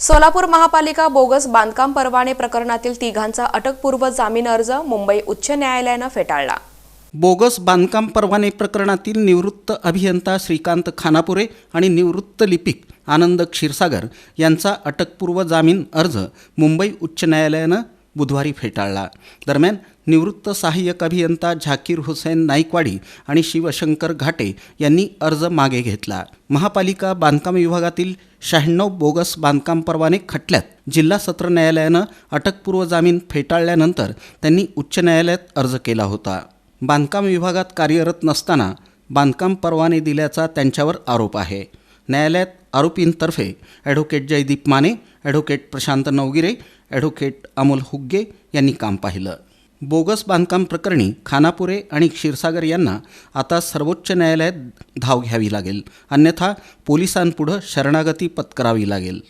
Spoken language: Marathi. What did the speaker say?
सोलापूर महापालिका बोगस बांधकाम परवाने प्रकरणातील तिघांचा अटकपूर्व जामीन अर्ज मुंबई उच्च न्यायालयानं फेटाळला. बोगस बांधकाम परवाने प्रकरणातील निवृत्त अभियंता श्रीकांत खानापुरे आणि निवृत्त लिपिक आनंद क्षीरसागर यांचा अटकपूर्व जामीन अर्ज मुंबई उच्च न्यायालयानं बुधवारी फेटाळला. दरम्यान निवृत्त सहाय्यक अभियंता झाकीर हुसेन नाईकवाडी आणि शिवशंकर घाटे यांनी अर्ज मागे घेतला. महापालिका बांधकाम विभागातील शहाण्णव बोगस बांधकाम परवाने खटल्यात. जिल्हा सत्र न्यायालयानं अटकपूर्व जामीन फेटाळल्यानंतर त्यांनी उच्च न्यायालयात अर्ज केला होता. बांधकाम विभागात कार्यरत नसताना बांधकाम परवाने दिल्याचा त्यांच्यावर आरोप आहे. न्यायालयात आरोपींतर्फे advocate Jaydeep Mane advocate Prashant Navgire advocate Amol Hugge यांनी काम पाहिलं. बोगस बांधकाम प्रकरणी खानापुरे आणि क्षीरसागर यांना आता सर्वोच्च न्यायालयात धाव घ्यावी लागेल. अन्यथा पोलिसांपुढं शरणागती पत्करावी लागेल.